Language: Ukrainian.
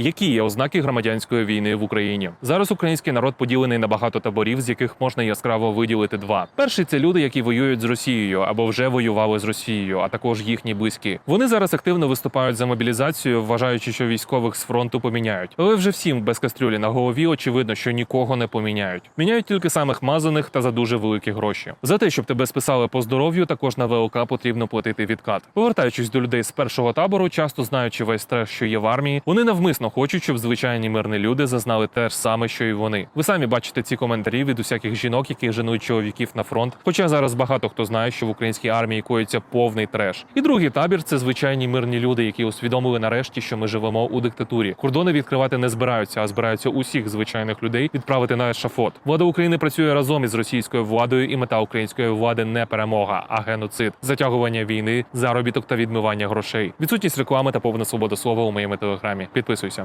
Які є ознаки громадянської війни в Україні? Зараз український народ поділений на багато таборів, з яких можна яскраво виділити два. Перший це люди, які воюють з Росією або вже воювали з Росією, а також їхні близькі. Вони зараз активно виступають за мобілізацію, вважаючи, що військових з фронту поміняють. Але вже всім без кастрюлі на голові очевидно, що нікого не поміняють. Міняють тільки самих мазаних та за дуже великі гроші. За те, щоб тебе списали по здоров'ю, також на ВЛК потрібно платити відкат. Повертаючись до людей з першого табору, часто знаючи весь стрес, що є в армії, вони навмисно хочуть, щоб звичайні мирні люди зазнали те ж саме, що й вони. Ви самі бачите ці коментарі від усяких жінок, які женують чоловіків на фронт. Хоча зараз багато хто знає, що в українській армії коїться повний треш. І другий табір це звичайні мирні люди, які усвідомили нарешті, що ми живемо у диктатурі. Кордони відкривати не збираються, а збираються усіх звичайних людей відправити на ешафот. Влада України працює разом із російською владою, і мета української влади не перемога, а геноцид, затягування війни, заробіток та відмивання грошей. Відсутність реклами та повна свобода слова у моєму телеграмі. Підписуйся.